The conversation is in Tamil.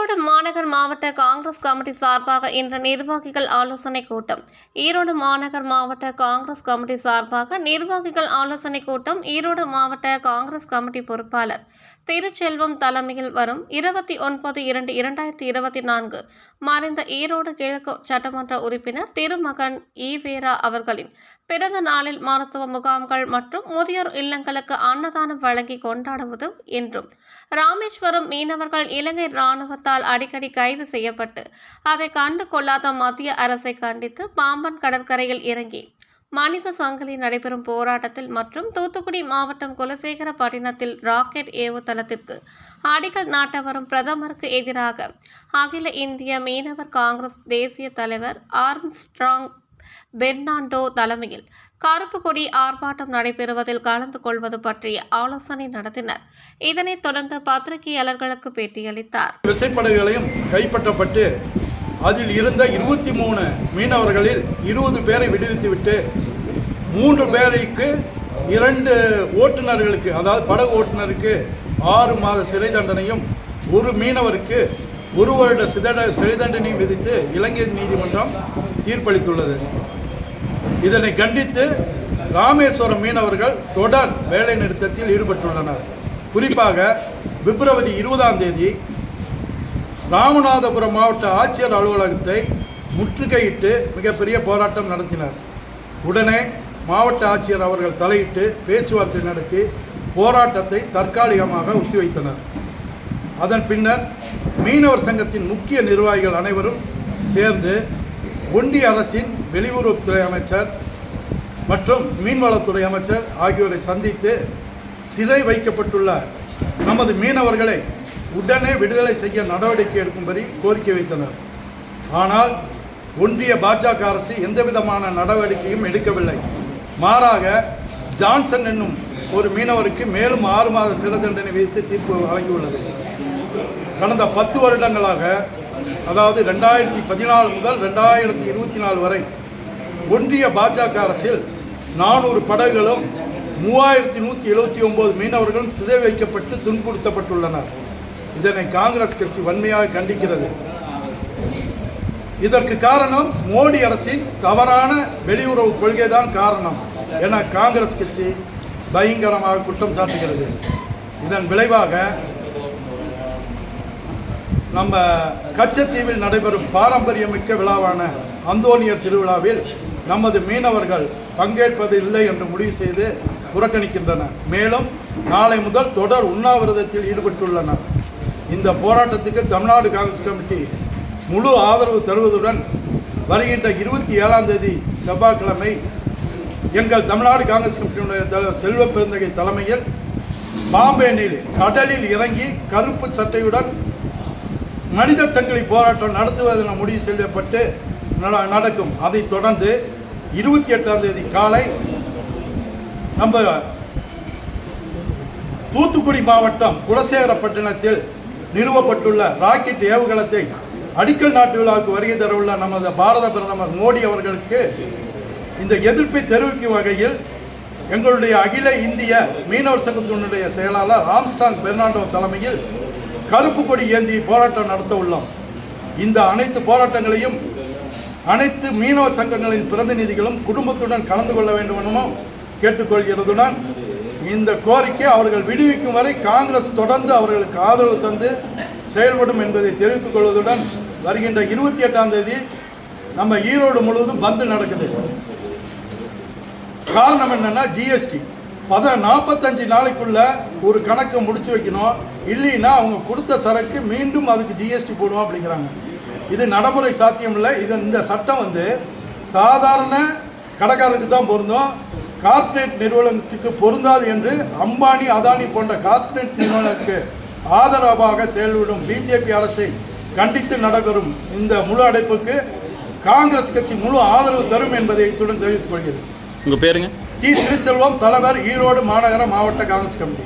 ஈரோடு மாவட்ட மாவட்ட காங்கிரஸ் கமிட்டி சார்பாக இன்று நிர்வாகிகள் ஆலோசனை கூட்டம். ஈரோடு மாநகர் மாவட்ட காங்கிரஸ் கமிட்டி சார்பாக நிர்வாகிகள் ஆலோசனை கூட்டம் ஈரோடு மாவட்ட காங்கிரஸ் கமிட்டி பொறுப்பாளர். திருச்செல்வம் தலைமையில் வரும் இருபத்தி ஒன்பது இரண்டு இரண்டாயிரத்தி இருபத்தி நான்கு மறைந்த ஈரோடு கிழக்கு சட்டமன்ற உறுப்பினர் திருமகன் ஈவேரா அவர்களின் பிறந்த நாளில் மருத்துவ முகாம்கள் மற்றும் முதியோர் இல்லங்களுக்கு அன்னதானம் வழங்கி கொண்டாடுவது என்றும் ராமேஸ்வரம் மீனவர்கள் இலங்கை ராணுவத்தால் அடிக்கடி கை கைது செய்யப்பட்டு அதை கண்டு கொள்ளாத மத்திய அரசை கண்டித்து பாம்பன் கடற்கரையில் இறங்கி மனித சங்கிலி நடைபெறும் போராட்டத்தில் மற்றும் தூத்துக்குடி மாவட்டம் குலசேகரப்பட்டினத்தில் ராக்கெட் ஏவுதளத்திற்கு அடிக்கல் நாட்ட வரும் பிரதமருக்கு எதிராக அகில இந்திய மீனவர் காங்கிரஸ் தேசிய தலைவர் ஆர்ம்ஸ்ட்ராங் பெர்னாண்டோ தலைமையில் கருப்பு கொடி ஆர்ப்பாட்டம் நடைபெறுவதில் கலந்து கொள்வது பற்றிய ஆலோசனை நடத்தினர். இதனைத் தொடர்ந்து பத்திரிகையாளர்களுக்கு பேட்டியளித்தார். விசைப்படகுகளையும் கைப்பற்றப்பட்டு அதில் இருந்த இருபத்தி மூணு மீனவர்களில் இருபது பேரை விடுவித்துவிட்டு மூன்று பேருக்கு இரண்டு ஓட்டுநர்களுக்கு அதாவது படகு ஓட்டுநருக்கு ஆறு மாத சிறை தண்டனையும் ஒரு மீனவருக்கு ஒரு வருட சிதட சிறை தண்டனையும் விதித்து இலங்கை நீதிமன்றம் தீர்ப்பளித்துள்ளது. இதனை கண்டித்து ராமேஸ்வரம் மீனவர்கள் தொடர் வேலை நிறுத்தத்தில் ஈடுபட்டுள்ளனர். குறிப்பாக பிப்ரவரி இருபதாம் தேதி ராமநாதபுரம் மாவட்ட ஆட்சியர் அலுவலகத்தை முற்றுகையிட்டு மிகப்பெரிய போராட்டம் நடத்தினர். உடனே மாவட்ட ஆட்சியர் அவர்கள் தலையிட்டு பேச்சுவார்த்தை நடத்தி போராட்டத்தை தற்காலிகமாக ஒத்திவைத்தனர். அதன் பின்னர் மீனவர் சங்கத்தின் முக்கிய நிர்வாகிகள் அனைவரும் சேர்ந்து ஒன்றிய அரசின் வெளியுறவுத்துறை அமைச்சர் மற்றும் மீன்வளத்துறை அமைச்சர் ஆகியோரை சந்தித்து சிறை வைக்கப்பட்டுள்ள நமது மீனவர்களை உடனே விடுதலை செய்ய நடவடிக்கை எடுக்கும்படி கோரிக்கை வைத்தனர். ஆனால் ஒன்றிய பாஜக அரசு எந்தவிதமான நடவடிக்கையும் எடுக்கவில்லை. மாறாக ஜான்சன் என்னும் ஒரு மீனவருக்கு மேலும் ஆறு மாத சிறை தண்டனை விதித்து தீர்ப்பு வழங்கியுள்ளது. கடந்த பத்து வருடங்களாக அதாவது ரெண்டாயிரத்தி பதினாலு முதல் ரெண்டாயிரத்தி இருபத்தி நாலு வரை ஒன்றிய பாஜக அரசில் நானூறு படகுகளும் மூவாயிரத்தி நூற்றி எழுபத்தி ஒம்பது மீனவர்களும் சிறை வைக்கப்பட்டு துன்புறுத்தப்பட்டுள்ளனர். இதனை காங்கிரஸ் கட்சி வன்மையாக கண்டிக்கிறது. இதற்கு காரணம் மோடி அரசின் தவறான வெளியுறவு கொள்கைதான் காரணம் என காங்கிரஸ் கட்சி பயங்கரமாக குற்றம் சாட்டுகிறது. இதன் விளைவாக நம்ம கச்சத்தீவில் நடைபெறும் பாரம்பரியமிக்க விழாவான அந்தோனியர் திருவிழாவில் நமது மீனவர்கள் பங்கேற்பது இல்லை என்று முடிவு செய்து புறக்கணிக்கின்றனர். மேலும் நாளை முதல் தொடர் உண்ணாவிரதத்தில் ஈடுபட்டுள்ளனர். இந்த போராட்டத்துக்கு தமிழ்நாடு காங்கிரஸ் கமிட்டி முழு ஆதரவு தருவதுடன் வருகின்ற இருபத்தி ஏழாம் தேதி செவ்வாய்க்கிழமை எங்கள் தமிழ்நாடு காங்கிரஸ் கமிட்டியினுடைய தலைவர் செல்வ பெருந்தகை தலைமையில் பாம்பேனில் கடலில் இறங்கி கருப்பு சட்டையுடன் மனித சங்கிலி போராட்டம் நடத்துவதென முடிவு செய்யப்பட்டு நட- நடக்கும். அதைத் தொடர்ந்து இருபத்தி எட்டாம் தேதி காலை நம்ம தூத்துக்குடி மாவட்டம் குலசேகரப்பட்டினத்தில் நிறுவப்பட்டுள்ள ராக்கெட் ஏவுகணத்தை அடிக்கல் நாட்டு விழாவுக்கு வருகை தரவுள்ள நமது பாரத பிரதமர் மோடி அவர்களுக்கு இந்த எதிர்ப்பை தெரிவிக்கும் வகையில் எங்களுடைய அகில இந்திய மீனவர் சங்கத்தினுடைய செயலாளர் ஆம்ஸ்டாங் பெர்னாண்டோ தலைமையில் கருப்பு கொடி ஏந்தி போராட்டம் நடத்த உள்ளோம். இந்த அனைத்து போராட்டங்களையும் அனைத்து மீனவ சங்கங்களின் பிரதிநிதிகளும் குடும்பத்துடன் கலந்து கொள்ள வேண்டுமெனவும் கேட்டுக்கொள்கிறதுடன் இந்த கோரிக்கை அவர்கள் விடுவிக்கும் வரை காங்கிரஸ் தொடர்ந்து அவர்களுக்கு ஆதரவு தந்து செயல்படும் என்பதை தெரிவித்துக் கொள்வதுடன் வருகின்ற இருபத்தி எட்டாம் தேதி நம்ம ஈரோடு முழுவதும் பந்து நடக்குது. காரணம் என்னன்னா ஜிஎஸ்டி. பத நாற்பத்தஞ்சு நாளைக்குள்ள ஒரு கணக்கை முடிச்சு வைக்கணும். இல்லைன்னா அவங்க கொடுத்த சரக்கு மீண்டும் அதுக்கு ஜிஎஸ்டி போடுவோம் அப்படிங்கிறாங்க. இது நடைமுறை சாத்தியம் இல்லை. இது இந்த சட்டம் வந்து சாதாரண கடைக்காரருக்கு தான் பொருந்தும். கார்ப்பரேட் நிறுவனத்துக்கு பொருந்தாது என்று அம்பானி அதானி போன்ற கார்ப்பரேட் நிறுவனத்துக்கு ஆதரவாக செயல்படும் பிஜேபி அரசை கண்டித்து நடைபெறும் இந்த முழு அடைப்புக்கு காங்கிரஸ் கட்சி முழு ஆதரவு தரும் என்பதை இத்துடன் தெரிவித்துக் கொள்கிறது உங்கள் பேருங்க? டி. திருச்செல்வம் தலைவர் ஈரோடு மாநகர மாவட்ட காங்கிரஸ் கமிட்டி.